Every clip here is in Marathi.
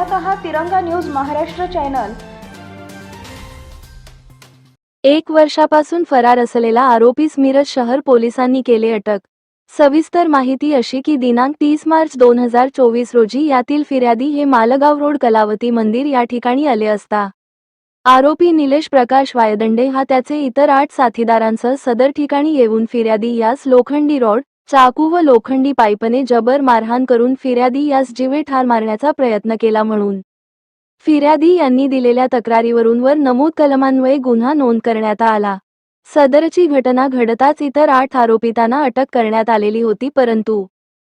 पाहत आहात तिरंगा न्यूज महाराष्ट्र चॅनल. एक वर्षापासून फरार असलेला आरोपीस मिरज शहर पोलिसांनी केले अटक. सविस्तर माहिती अशी की दिनांक तीस मार्च दोन हजार चोवीस रोजी यातील फिर्यादी हे मालगाव रोड कलावती मंदिर या ठिकाणी आले असता. आरोपी निलेश प्रकाश वायदंडे हा त्याचे इतर आठ साथीदारांसह सदर ठिकाणी येऊन फिर्यादी यास लोखंडी रोड चाकू व लोखंडी पाईपने जबर मारहाण करून फिर्यादी यास जीवे ठार मारण्याचा प्रयत्न केला म्हणून. फिर्यादी यांनी दिलेल्या तक्रारीवरून वर नमूद कलमान्वये गुन्हा नोंद करण्यात आला. सदरची घटना घडताच इतर आठ आरोपितांना अटक करण्यात आलेली होती परंतु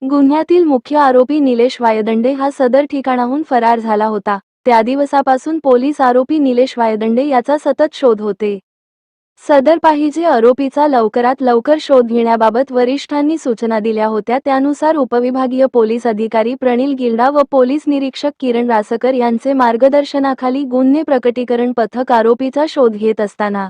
गुन्ह्यातील मुख्य आरोपी निलेश वायदंडे हा सदर ठिकाणाहून फरार झाला होता. त्या दिवसापासून पोलीस आरोपी निलेश वायदंडे याचा सतत शोध होते. सदर पाहिजे आरोपीचा लवकरात लवकर शोध घेण्याबाबत वरिष्ठांनी सूचना दिल्या होत्या. त्यानुसार उपविभागीय पोलीस अधिकारी प्रणिल गिल्डा व पोलीस निरीक्षक किरण रासकर यांचे मार्गदर्शनाखाली गुन्हे प्रकटीकरण पथक आरोपीचा शोध घेत असताना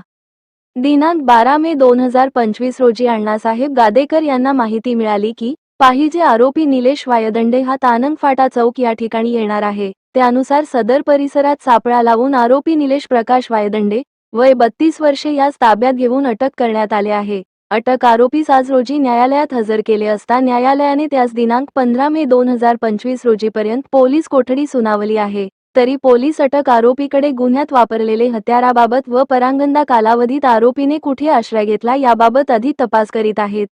दिनांक बारा मे दोन हजार पंचवीस रोजी अण्णासाहेब गादेकर यांना माहिती मिळाली की पाहिजे आरोपी निलेश वायदंडे हा तानंग फाटा चौक या ठिकाणी येणार आहे. त्यानुसार सदर परिसरात सापळा लावून आरोपी निलेश प्रकाश वायदंडे वय बत्तीस वर्षे यास ताब्यात घेऊन अटक करण्यात आले आहे. अटक आरोपीस आज रोजी न्यायालयात हजर केले असता न्यायालयाने त्यास दिनांक पंधरा मे दोन हजार पंचवीस रोजीपर्यंत पोलीस कोठडी सुनावली आहे. तरी पोलीस अटक आरोपीकडे गुन्ह्यात वापरलेले हत्याराबाबत व परांगंदा कालावधीत आरोपीने कुठे आश्रय घेतला याबाबत अधिक तपास करीत आहेत.